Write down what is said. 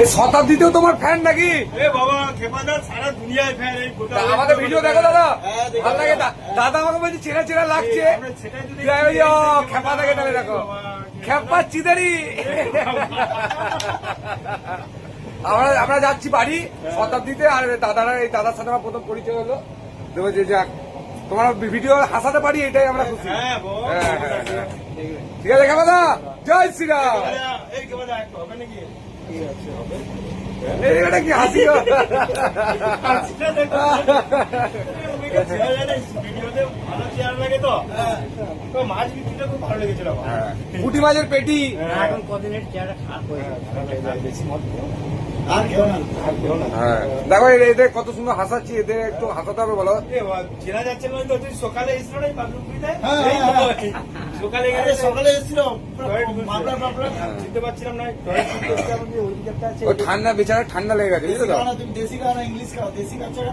এই শতাব্দীতেও তোমার ফ্যান নাকি? আমাদের ভিডিও দেখো দাদা। হ্যাঁ, ভালো লাগে। দাদা। আমাকে বলছে চেনা চেনা লাগছে। খেপা দেখে তাহলে দেখো। খেপা চিদারি আমরা আমরা যাচ্ছি বাড়ি। শতাব্দীতে আর দাদারা এই দাদার সাথে আমার প্রথম পরিচয় হলো। দেবো যে যাক তোমার ভিডিও হাসাতে পারি এটাই আমরা খুশি। হ্যাঁ। হ্যাঁ, হ্যাঁ, হ্যাঁ। ঠিক আছে খেপাদা জয় শ্রীরাম। কি হাসি হ্যাঁ। পুঁটি মাছের পেটি। হ্যাঁ। এখন কদিনের চেয়ারটা খারাপ হয়ে হ্যাঁ। দেখো এদের কত সুন্দর হাসাচ্ছি এদের একটু হাসাতে হবে বলো। চেনা যাচ্ছে না তো তুই সকালে হ্যাঁ, হ্যাঁ, হ্যাঁ। সকালে গেলে সকালে এসেছিলাম মামলা মামলা চিনতে পারছিলাম না টয়লেট ওই আছে। ও ঠান্ডা বেচারা ঠান্ডা লেগে গেছে বুঝছ তো তুমি দেশি খাওয়া না ইংলিশ খাও দেশি খাচ্ছ না।